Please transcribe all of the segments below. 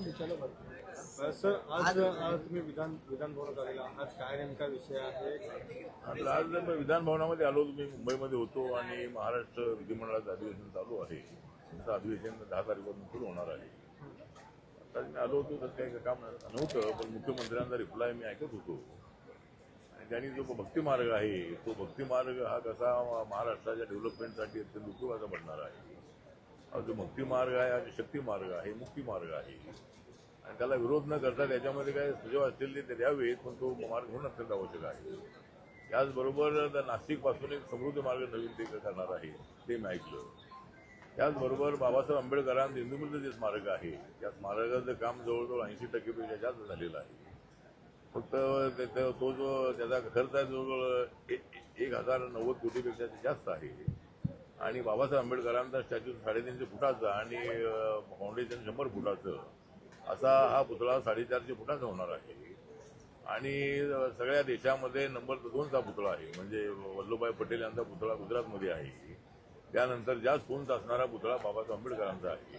Sir आज आज तुम्ही विधान विधान भवनात आलेला आज काय नेमका विषय आहे? आज आज मी विधान भवनामध्ये आलो. होतो मी मुंबईमध्ये होतो आणि महाराष्ट्र विधिमंडळाचं अधिवेशन चालू आहे. तुमचं अधिवेशन दहा तारखेपासून सुरू होणार आहे. आता मी आलो होतो तर काही काम नव्हतं पण मुख्यमंत्र्यांचा रिप्लाय मी ऐकत होतो. आणि त्यांनी जो भक्ती मार्ग आहे तो भक्ती मार्ग हा कसा महाराष्ट्राच्या डेव्हलपमेंटसाठी अत्यंत उपयोगाचा पडणार आहे. हा जो भक्ती मार्ग आहे हा शक्ती मार्ग आहे मुक्ती मार्ग आहे. आणि त्याला विरोध न करता त्याच्यामध्ये काय सुझाव असतील ते द्यावेत पण तो मार्ग होणं अत्यंत आवश्यक आहे. त्याचबरोबर नाशिकपासून एक समृद्ध मार्ग नवीन ते करणार आहे ते मी ऐकलं. त्याचबरोबर बाबासाहेब आंबेडकरांचं इंदुमिलचं जे स्मारक आहे त्या स्मारकाचं काम जवळजवळ ऐंशी टक्केपेक्षा जास्त झालेलं आहे. फक्त ते- तो जो त्याचा खर्च आहे जवळजवळ एक हजार नव्वद कोटीपेक्षा जास्त आहे. आणि बाबासाहेब आंबेडकरांचा स्टॅच्यू साडेतीनशे फुटाचा आणि फाउंडेशन शंभर फुटाचं असा हा पुतळा साडेचारशे फुटाचा होणार आहे. आणि सगळ्या देशामध्ये नंबर दोनचा पुतळा आहे. म्हणजे वल्लभभाई पटेल यांचा पुतळा गुजरातमध्ये आहे. त्यानंतर जास्त उंच असणारा पुतळा बाबासाहेब आंबेडकरांचा आहे.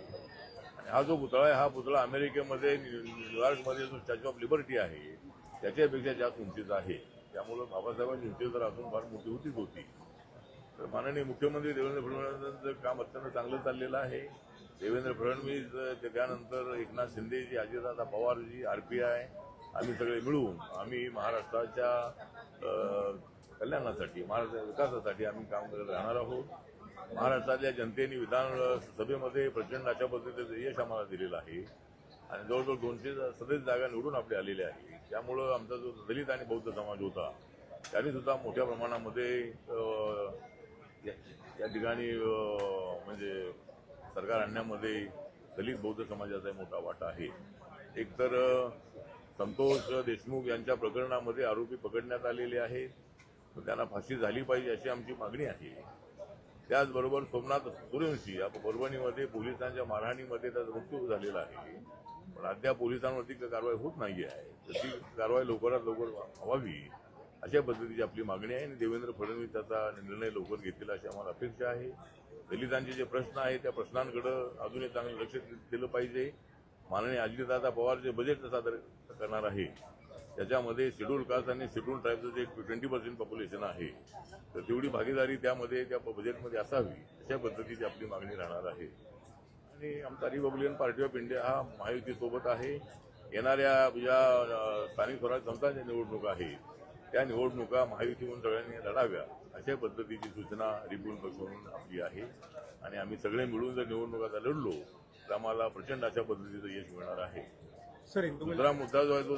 आणि हा जो पुतळा आहे हा पुतळा अमेरिकेमध्ये न्यू- न्यूयॉर्कमध्ये जो स्टॅच्यू ऑफ लिबर्टी आहे त्याच्यापेक्षा जास्त उंचीचा आहे. त्यामुळं बाबासाहेबांची उंची तर अजून फार मोठी होतीच होती. तर माननीय मुख्यमंत्री देवेंद्र फडणवीसांचं काम अत्यंत चांगलं चाललेलं आहे. देवेंद्र फडणवीस त्यानंतर एकनाथ शिंदेजी अजितदादा पवारजी आरपीआय आम्ही सगळे मिळून आम्ही महाराष्ट्राच्या कल्याणासाठी महाराष्ट्राच्या विकासासाठी आम्ही काम करत राहणार आहोत. महाराष्ट्रातल्या जनतेने विधान सभेमध्ये प्रचंड अशा पद्धतीचं यश आम्हाला दिलेलं आहे. आणि जवळजवळ दोनशे सदस्य जागा निवडून आपले आलेल्या आहे. त्यामुळं आमचा जो दलित आणि बौद्ध समाज होता त्यांनी सुद्धा मोठ्या प्रमाणामध्ये या ठिकाणी म्हणजे सरकार आणण्यामध्ये दलित बौद्ध समाजाचा मोठा वाटा आहे. एकतर संतोष देशमुख यांच्या प्रकरणामध्ये आरोपी पकडण्यात आलेले आहेत. तर त्यांना फाशी झाली पाहिजे अशी आमची मागणी आहे. त्याचबरोबर सोमनाथ सूर्यवंशी या परभणीमध्ये पोलिसांच्या मारहाणीमध्ये त्याचा मृत्यू झालेला आहे. पण अद्याप पोलिसांवरती कारवाई होत नाही आहे तशी कारवाई लवकरात लवकर व्हावी अशा पद्धतीची आपली मागणी आहे आणि देवेंद्र फडणवीस त्याचा निर्णय लवकर घेतील अशी आम्हाला अपेक्षा आहे. दलितांचे जे प्रश्न आहेत त्या प्रश्नांकडे अजूनही चांगलं लक्ष दिलं पाहिजे. माननीय अजितदादा पवार जे बजेट सादर करणार आहे त्याच्यामध्ये शेड्यूल कास्ट आणि शेड्यूल ट्राईबचं जे ट्वेंटी पर्सेंट पॉप्युलेशन आहे तर तेवढी भागीदारी त्यामध्ये त्या बजेटमध्ये असावी अशा पद्धतीची आपली मागणी राहणार आहे. आणि आमचा रिपब्लिकन पार्टी ऑफ इंडिया हा महायुतीसोबत आहे. येणाऱ्या ज्या स्थानिक स्वराज्य संस्थांच्या निवडणूक आहेत. त्या निवडणुका महायुतीकडून सगळ्यांनी लढाव्या अशा पद्धतीची सूचना रिपून बसवून आपली आहे. आणि आम्ही सगळे मिळून जर निवडणुका लढलो तर आम्हाला प्रचंड अशा पद्धतीचं यश मिळणार आहे. दुसरा मुद्दा जो आहे तो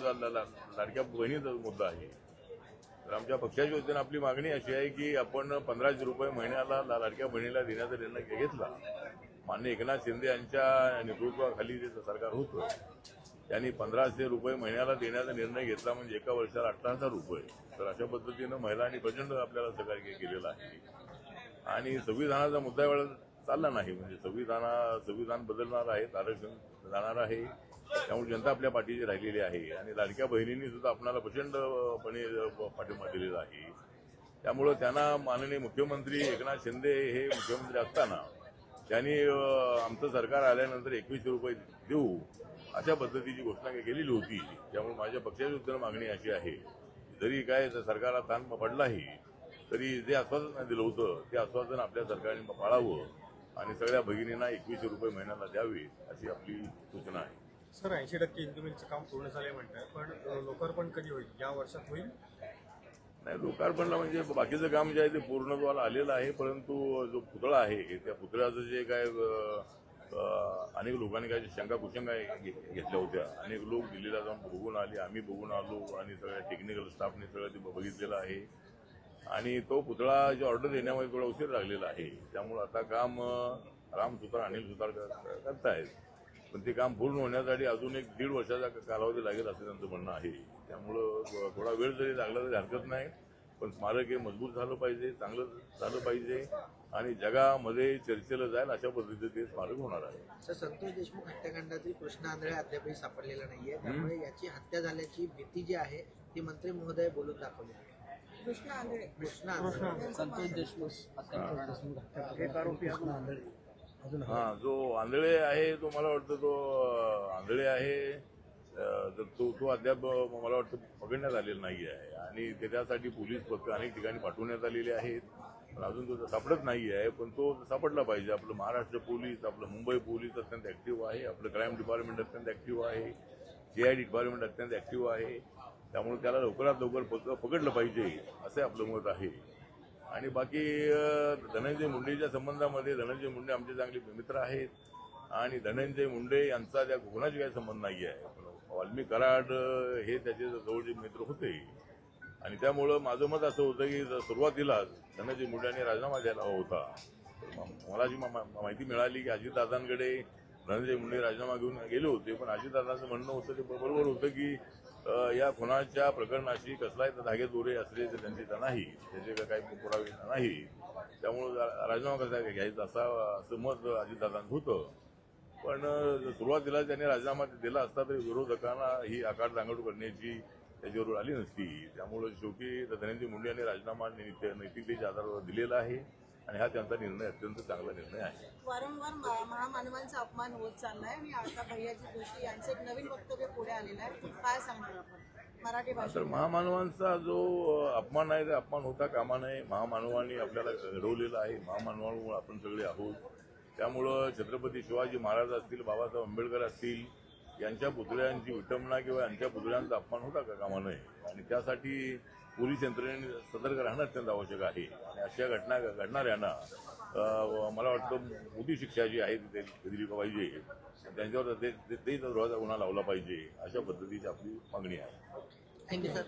लाडक्या बहिणीचा मुद्दा आहे. तर आमच्या पक्षाच्या वतीनं आपली मागणी अशी आहे की आपण पंधराशे रुपये महिन्याला लाडक्या बहिणीला देण्याचा निर्णय घेतला. मान्य एकनाथ शिंदे यांच्या नेतृत्वाखाली जे सरकार होतं त्यांनी पंधराशे रुपये महिन्याला देण्याचा निर्णय घेतला म्हणजे एका वर्षाला अठरा हजार रुपये. तर अशा पद्धतीनं महिलांनी प्रचंड आपल्याला सहकार्य केलेलं आहे. आणि संविधानाचा मुद्दा वेळ चालला नाही. म्हणजे संविधाना संविधान बदलणार आहे आरक्षण जाणार आहे. त्यामुळे जनता आपल्या पाठीची राहिलेली आहे. आणि लाडक्या बहिणींनी सुद्धा आपणाला प्रचंडपणे पाठिंबा दिलेला आहे. त्यामुळं त्यांना माननीय मुख्यमंत्री एकनाथ शिंदे हे मुख्यमंत्री असताना त्यांनी आमचं सरकार आल्यानंतर एकवीसशे रुपये देऊ अशा पद्धतीची घोषणा केलेली होती. त्यामुळे माझ्या पक्षाची उत्तर मागणी अशी आहे. जरी काय सरकारला ताण पडलाही तरी जे आश्वासन दिलं होतं ते आश्वासन आपल्या सरकारने पाळावं आणि सगळ्या भगिनींना एकवीसशे रुपये महिन्याला द्यावे अशी आपली सूचना आहे. सर ऐंशी टक्के हिंदू मिलचं काम पूर्ण झालंय म्हणताय पण लोकार्पण कधी होईल? या वर्षात होईल? नाही लोकार्पणला म्हणजे बाकीचं काम जे आहे ते पूर्णत्वाला आलेलं आहे परंतु जो पुतळा आहे त्या पुतळ्याचं जे काय अनेक लोकांनी काय शंका कुशंका घे- घेतल्या होत्या. अनेक लोक दिल्लीला जाऊन बघून आले. आम्ही बघून आलो आणि सगळ्या टेक्निकल स्टाफने सगळं ते बघितलेलं आहे. आणि तो पुतळा जे ऑर्डर येण्यामध्ये थोडा उशीर लागलेला आहे. त्यामुळं आता काम राम सुतार अनिल सुतार कर- करतायत. पण ते काम पूर्ण होण्यासाठी अजून एक दीड वर्षाचा कालावधी लागेल असं त्यांचं म्हणणं आहे. त्यामुळं थोडा वेळ जरी लागला तरी हरकत नाही. पण स्मारक हे मजबूत झालं पाहिजे चांगलं झालं पाहिजे आणि जगामध्ये चर्चेला जाईल अशा पद्धतीचं ते स्मारक होणार आहे. सर संतोष देशमुख हत्याकांडातील कृष्णा आंधळे अद्यापही सापडलेला नाहीये. त्यामुळे याची हत्या झाल्याची भीती जी आहे ती मंत्री महोदय बोलून दाखवली. कृष्णा आंधळे. कृष्णा आंधळे. संतोष देशमुख हा जो आंधळे आहे तो मला वाटतं तो आंधळे आहे. तर तो तो अद्याप मला वाटतं पकडण्यात आलेला नाही आहे आणि त्याच्यासाठी पोलीस पथक अनेक ठिकाणी पाठवण्यात आलेले आहेत. पण अजून तो सापडत नाही आहे पण तो सापडला पाहिजे. आपलं महाराष्ट्र पोलीस आपलं मुंबई पोलीस अत्यंत ॲक्टिव्ह आहे. आपलं क्राईम डिपार्टमेंट अत्यंत ॲक्टिव्ह आहे. सी आय डी डिपार्टमेंट अत्यंत ॲक्टिव्ह आहे. त्यामुळे त्याला लवकरात लवकर पक- पकडलं पाहिजे असे आपलं मत आहे. आणि बाकी धनंजय मुंडेच्या संबंधामध्ये धनंजय मुंडे आमचे चांगले मित्र आहेत. आणि धनंजय मुंडे यांचा त्या कोणाशी काही संबंध नाही आहे वाल्मी कराड हे त्याचे जवळचे मित्र होते. आणि त्यामुळं माझं मत असं होतं की सुरुवातीलाच धनंजय मुंडे यांनी राजीनामा द्यायला हवा होता मला जी मा- माहिती मिळाली की अजितदादांकडे धनंजय मुंडे राजीनामा घेऊन गेले होते पण अजितदादांचं म्हणणं होतं ते बरोबर होतं की या खुनाच्या प्रकरणाशी कसलाही धागे दोरे असले तर त्यांचे तर नाही त्याचे काही पुरावे नाही. त्यामुळं राजीनामा कसा घ्यायचा असा असं मत अजितदादांचं होतं. पण सुरुवातीला त्यांनी राजीनामा दिला असता तरी विरोधकांना ही आकार दांगड करण्याची त्याच्यावर आली नसती. त्यामुळं शेवटी धनंजय मुंडे यांनी राजीनामा नैत- नैतिकतेच्या आधारावर दिलेला आहे आणि हा त्यांचा निर्णय अत्यंत चांगला निर्णय आहे. वारंवार महामानवांचा अपमान होत चाललाय आणि आता भैयाजी जोशी यांचं एक नवीन वक्तव्य पुढे आलेलं आहे. काय सांगणार आपण? मराठी तर महामानवांचा जो अपमान आहे ते अपमान होता कामा नये. महामानवांनी आपल्याला घडवलेलं आहे. महामानवांमुळे आपण सगळे आहोत. त्यामुळं छत्रपती शिवाजी महाराज असतील बाबासाहेब आंबेडकर असतील यांच्या पुतळ्यांची विटंबना किंवा यांच्या पुतळ्यांचा अपमान होता का कामा नये आणि त्यासाठी पोलीस यंत्रणेने सतर्क राहणं अत्यंत आवश्यक आहे. आणि अशा घटना घडणाऱ्यांना मला वाटतं मोठी शिक्षा जी आहे ती ते- दिली पाहिजे. त्यांच्यावर ते ते- ते गुन्हा लावला पाहिजे अशा पद्धतीची आपली मागणी आहे. Thank you sir